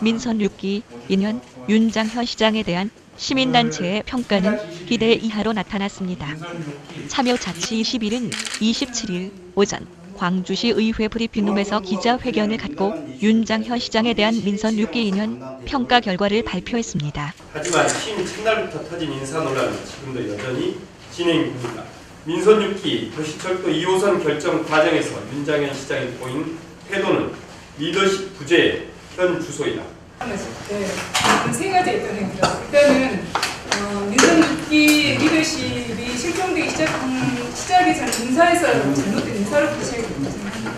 민선 6기 2년 윤장현 시장에 대한 시민단체의 평가는 기대 이하로 나타났습니다. 참여자치 21은 27일 오전 광주시 의회 브리핑룸에서 기자회견을 갖고 윤장현 시장에 대한 민선 6기 2년 평가 결과를 발표했습니다. 하지만 취임 첫날부터 터진 인사 논란은 지금도 여전히 진행 중입니다. 민선 6기 도시철도 2호선 결정 과정에서 윤장현 시장이 보인 태도는 리더십 부재의 현 주소이다. 했을 때, 그세 가지 있다는 얘기죠. 일단은, 어, 민선 6기 리더십이 실종되기 시작한, 시작이 전 인사에서 잘못된 인사로부터 생각합니다.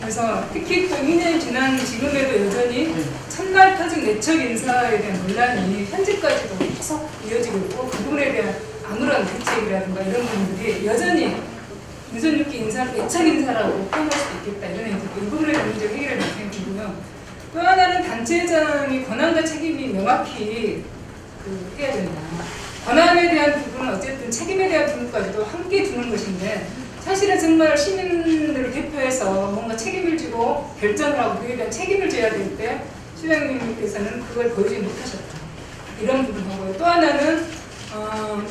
그래서 특히 또 2년 지난 지금에도 여전히 첫날 터진 내척 인사에 대한 논란이 현재까지도 계속 이어지고 있고 그 부분에 대한 아무런 대책이라든가 이런 부분들이 여전히 민선 6기 인사를 내척 인사라고 표현할 수도 있겠다 이런 얘기고 이 부분에 대한 문제 해결을 생각이 들고요. 또 하나는 단체장이 권한과 책임이 명확히 그 해야 된다. 권한에 대한 부분은 어쨌든 책임에 대한 부분까지도 함께 두는 것인데 사실은 정말 시민들을 대표해서 뭔가 책임을 지고 결정을 하고 그에 대한 책임을 져야 될 때 시장님께서는 그걸 보여주지 못하셨다. 이런 부분하고요. 또 하나는 어,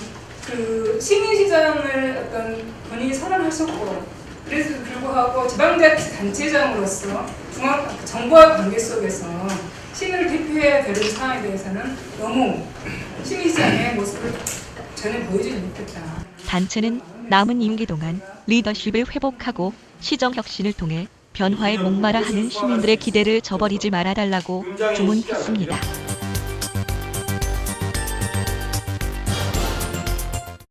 그 시민시장을 어떤 본인이 선언하셨고 그래서 불구하고 지방자치 단체장으로서 중앙 정부와 관계 속에서 시민을 대표해야 되는 상황에 대해서는 너무 시민시장의 모습을 전혀 보여주지 못했다. 단체는 남은 임기 동안 리더십을 회복하고 시정 혁신을 통해 변화에 목마라 하는 시민들의 기대를 저버리지 말아달라고 주문했습니다.